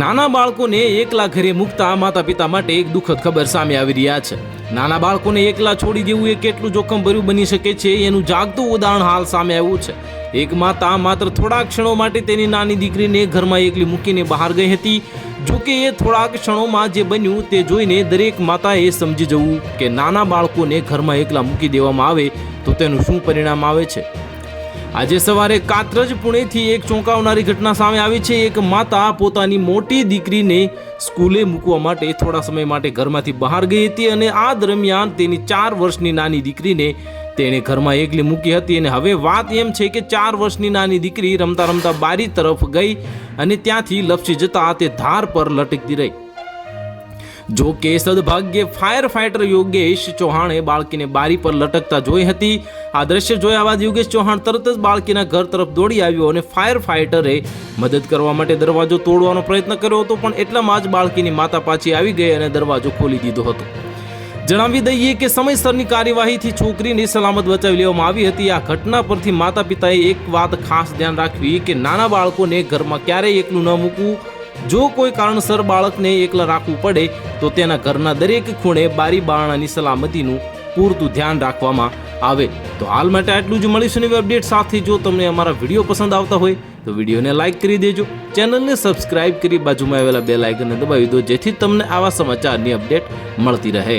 નાના બાળકોને એકલા ઘરે મૂકતા માતા પિતા માટે એક દુઃખદ ખબર સામે આવી રહ્યા છે. નાના બાળકોને એકલા છોડી દેવું એ કેટલું જોખમભર્યું બની શકે છે એનું જાગતું ઉદાહરણ હાલ સામે આવ્યું છે. એક માતા માત્ર થોડા ક્ષણો માટે તેની નાની દીકરીને ઘરમાં એકલી મૂકીને બહાર ગઈ હતી. જો કે એ થોડાક ક્ષણોમાં જે બન્યું તે જોઈને દરેક માતાએ સમજી જવું કે નાના બાળકોને ઘરમાં એકલા મૂકી દેવામાં આવે તો તેનું શું પરિણામ આવે છે? આજે સવારે કાત્રજ પુણેથી એક ચોંકાવનારી ઘટના સામે આવી છે. એક માતા પોતાની મોટી દીકરીને સ્કૂલે મૂકવા માટે થોડા સમય માટે ઘરમાંથી બહાર ગઈ હતી અને આ દરમિયાન તેની ચાર વર્ષની નાની દીકરીને તેણે ઘરમાં એકલી મૂકી હતી અને હવે વાત એમ છે કે ચાર વર્ષની નાની દીકરી રમતા રમતા બારી તરફ ગઈ અને ત્યાંથી લપસી જતા તે ધાર પર લટકતી રહી. જો કે સદભાગ્યે ફાયર ફાઈટર યોગેશ ચૌહાણે બાળકીને બારી પર લટકતા જોઈ હતી. આ દ્રશ્ય જોયા બાદ યોગેશ ચૌહાણ તરત જ બાળકીના ઘર તરફ દોડી આવ્યો અને ફાયર ફાઈટરે મદદ કરવા માટે દરવાજો તોડવાનો પ્રયત્ન કર્યો હતો, પણ એટલામાં જ બાળકીની માતા પાછી આવી ગઈ અને દરવાજો ખોલી દીધો હતો. જણાવી દઈએ કે સમયસરની કાર્યવાહીથી છોકરીને સલામત બચાવી લેવામાં આવી હતી. આ ઘટના પરથી માતા પિતાએ એક વાત ખાસ ધ્યાન રાખવી કે નાના બાળકોને ઘરમાં ક્યારેય એકલું ન મૂકવું જો કોઈ કારણસર બાળકને એકલા રાખવું પડે, તો તેના ઘરના દરેક ખૂણે બારી બારણાની સલામતીનું પૂરતું ધ્યાન રાખવામાં આવે. તો હાલ માટે આટલું જ. મળીશું નવી અપડેટ સાથે. જો તમને અમારા વીડિયો પસંદ આવતા હોય, તો વિડીયોને લાઇક કરી દેજો. ચેનલને સબસ્ક્રાઇબ કરી બાજુમાં આવેલા બે લાઇકનને દબાવી દો, જેથી તમને આવા સમાચારની અપડેટ મળતી રહે.